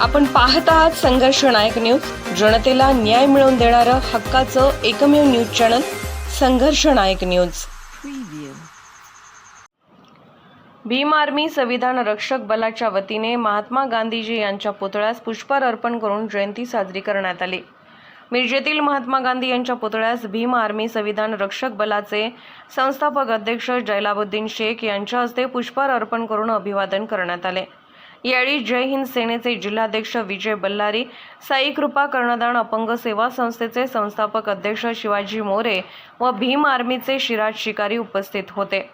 आपण पाहत आहात संघर्ष नायक न्यूज. जनतेला न्याय मिळवून देणारं हक्काचं एकमेव न्यूज चॅनल संघर्ष नायक न्यूज. भीम आर्मी संविधान रक्षक बलाच्या वतीने महात्मा गांधीजी यांच्या पुतळ्यास पुष्पहार अर्पण करून जयंती साजरी करण्यात आली. मिरजेतील महात्मा गांधी यांच्या पुतळ्यास भीम आर्मी संविधान रक्षक बलाचे संस्थापक अध्यक्ष जैलाबुद्दीन शेख यांच्या हस्ते पुष्पहार अर्पण करून अभिवादन करण्यात आले. यावेळी जय हिंद सेनेचे जिल्हाध्यक्ष विजय बल्लारी साई कृपा कर्णदान अपंग सेवा संस्थेचे संस्थापक अध्यक्ष शिवाजी मोरे व भीम आर्मीचे शिराज शिकारी उपस्थित होते.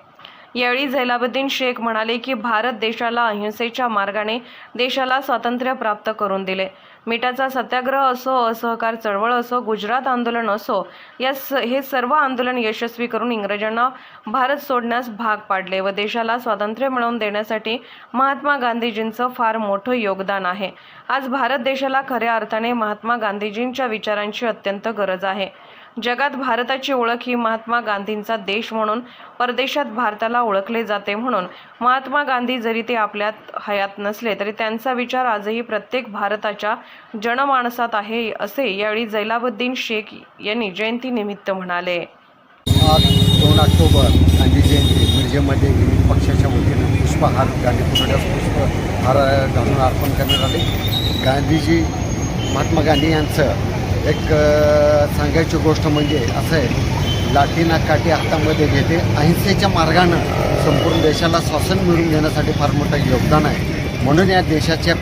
यावेळी झैलाबुद्दीन शेख म्हणाले की भारत देशाला अहिंसेच्या मार्गाने देशाला स्वातंत्र्य प्राप्त करून दिले. मिठाचा सत्याग्रह असो असहकार चळवळ असो गुजरात आंदोलन असो या स हे सर्व आंदोलन यशस्वी करून इंग्रजांना भारत सोडण्यास भाग पाडले व देशाला स्वातंत्र्य मिळवून देण्यासाठी महात्मा गांधीजींचं फार मोठं योगदान आहे. आज भारत देशाला खऱ्या अर्थाने महात्मा गांधीजींच्या विचारांची अत्यंत गरज आहे. जगात भारताची ओळख ही महात्मा गांधींचा देश म्हणून परदेशात भारताला ओळखले जाते म्हणून. महात्मा गांधी जरी ते आपल्यात हयात नसले तरी त्यांचा विचार आजही प्रत्येक भारताच्या जनमानसात आहे असे यावेळी जैलाबुद्दीन शेख यांनी जयंतीनिमित्त म्हणाले. आज दोन ऑक्टोबर गांधी जयंती. मिरजेमध्ये विविध पक्षाच्या वतीनं पुष्पहार गांधी पुतळ्यास पुष्पहार घालून अर्पण करण्यात आले. गांधीजी महात्मा गांधी यांचं एक सांगायची गोष्ट म्हणजे असं आहे. लाठीना काठी हातामध्ये घेते. अहिंसेच्या मार्गानं संपूर्ण देशाला स्वासन मिळवून देण्यासाठी फार मोठं योगदान आहे. म्हणून या देशाच्या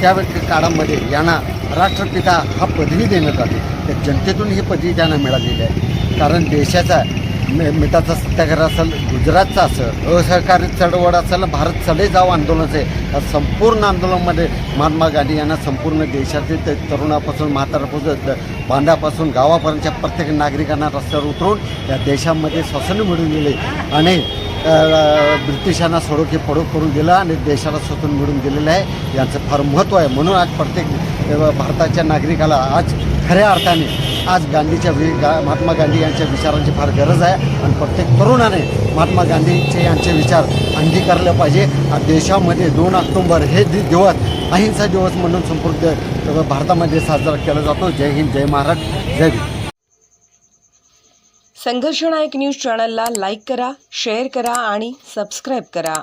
त्या व्यक्ती काळामध्ये यांना राष्ट्रपिता हा पदवी देण्यात आली. त्या जनतेतून ही पदवी त्यांना मिळालेली आहे. कारण देशाचा मि- मिठाचा सत्याग्रह असेल गुजरातचा असेल असहकारी चळवळ असेल भारत चढे जाव आंदोलन आहे या संपूर्ण आंदोलनामध्ये महात्मा गांधी यांना संपूर्ण देशातील ते तरुणापासून म्हातारापासून द- बांधापासून गावापर्यंतच्या प्रत्येक नागरिकांना रस्त्यावर उतरून या देशामध्ये स्वसन मिळून दिले. आणि ब्रिटिशांना सोडोके पडो करून दिलं आणि देशाला स्वतंत्र मिळून दिलेलं आहे. यांचं फार महत्त्व आहे. म्हणून आज प्रत्येक भारताच्या नागरिकाला आज खऱ्या अर्थाने आज गांधीच्या वि गा महात्मा गांधी यांच्या विचारांची फार गरज आहे आणि प्रत्येक तरुणाने महात्मा गांधीचे यांचे विचार अंगीकारले पाहिजे. देशामध्ये दोन ऑक्टोंबर हे दि दिवस अहिंसा दिवस म्हणून संपूर्ण भारतामध्ये साजरा केला जातो. जय हिंद जय महाराष्ट्र जय संघर्षनायक न्यूज चॅनलला लाईक करा शेअर करा आणि सबस्क्राईब करा.